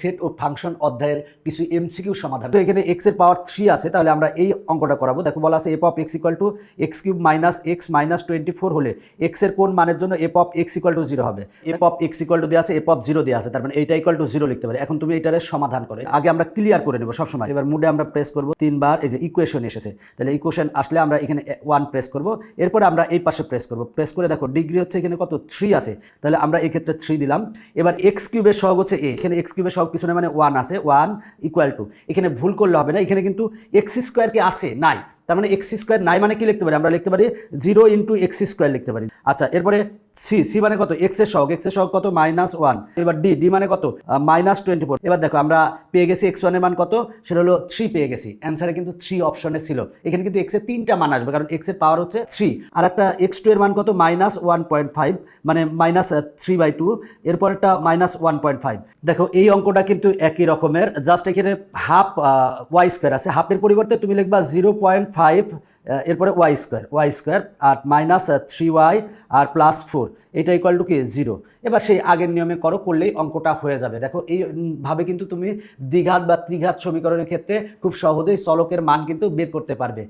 Set ও function অধ্যায়ের কিছু MCQ সমাধান। তো এখানে এক্সের পাওয়ার থ্রি আছে, তাহলে আমরা এই অঙ্কটা করাবো। দেখো বলা আছে F of X equal to X cube minus X minus twenty four হলে এক্সের কোন মানের জন্য F of X equal to zero হবে? F of X equal to দেওয়া আছে এফ অফ জিরো দেওয়া আছে, তার মানে এইটা ইকুয়াল টু জিরো লিখতে পারি। এখন তুমি এটার সমাধান করে। আগে আমরা ক্লিয়ার করে নেব সবসময়। এবার মুডে আমরা প্রেস করব। তিনবার, এই যে ইকুয়েশন এসেছে। তাহলে ইকুয়েশন আসলে আমরা এখানে ওয়ান প্রেস করব। এরপরে আমরা এই পাশে প্রেস করব। প্রেস করে দেখো ডিগ্রি হচ্ছে এখানে কত? থ্রি আছে। তাহলে আমরা এক্ষেত্রে থ্রি দিলাম। এবার এক্স কিউবের সহগ হচ্ছে এ এখানে এক্স কিউবের সহগ কিছু না মানে ওয়ান আছে ওয়ান ইকুয়াল টু এখানে ভুল করলে হবে না, এখানে কিন্তু এক্স স্কোয়ার কি আছে, নাই। তার মানে এক্স স্কোয়ার নাই মানে কি লিখতে পারি? আমরা লিখতে পারি জিরো ইন্টু এক্স স্কোয়ার লিখতে পারি। আচ্ছা এরপরে সি সি মানে কত? এক্সের সহগ। এক্সের সহগ কত? মাইনাস ওয়ান এবার ডি ডি মানে কত? মাইনাস টোয়েন্টি ফোর এবার দেখো, আমরা পেয়ে গেছি এক্স ওয়ানের মান কত? সেটা হলো থ্রি পেয়ে গেছি। অ্যান্সারে কিন্তু থ্রি অপশনে ছিল। এখানে কিন্তু এক্সের তিনটা মান আসবে, কারণ এক্সের পাওয়ার হচ্ছে থ্রি আর একটা এক্স টু এর মান কত? মাইনাস ওয়ান পয়েন্ট ফাইভ মানে মাইনাস থ্রি বাই টু এরপর একটা মাইনাস ওয়ান পয়েন্ট ফাইভ দেখো, এই অঙ্কটা কিন্তু একই রকমের। জাস্ট এখানে হাফ ওয়াই স্কোয়ার আছে। হাফের পরিবর্তে তুমি লিখবা জিরো পয়েন্ট ফাইভ এরপরে ওয়াই স্কোয়ার ওয়াই স্কোয়ার আর মাইনাস থ্রি ওয়াই আর প্লাস ফোর এটা ইকুয়াল টু কি? জিরো এবার সেই আগের নিয়মে করো, করলেই অঙ্কটা হয়ে যাবে। দেখো এইভাবে কিন্তু তুমি দ্বিঘাত বা ত্রিঘাত সমীকরণের ক্ষেত্রে খুব সহজেই চলকের মান কিন্তু বের করতে পারবে।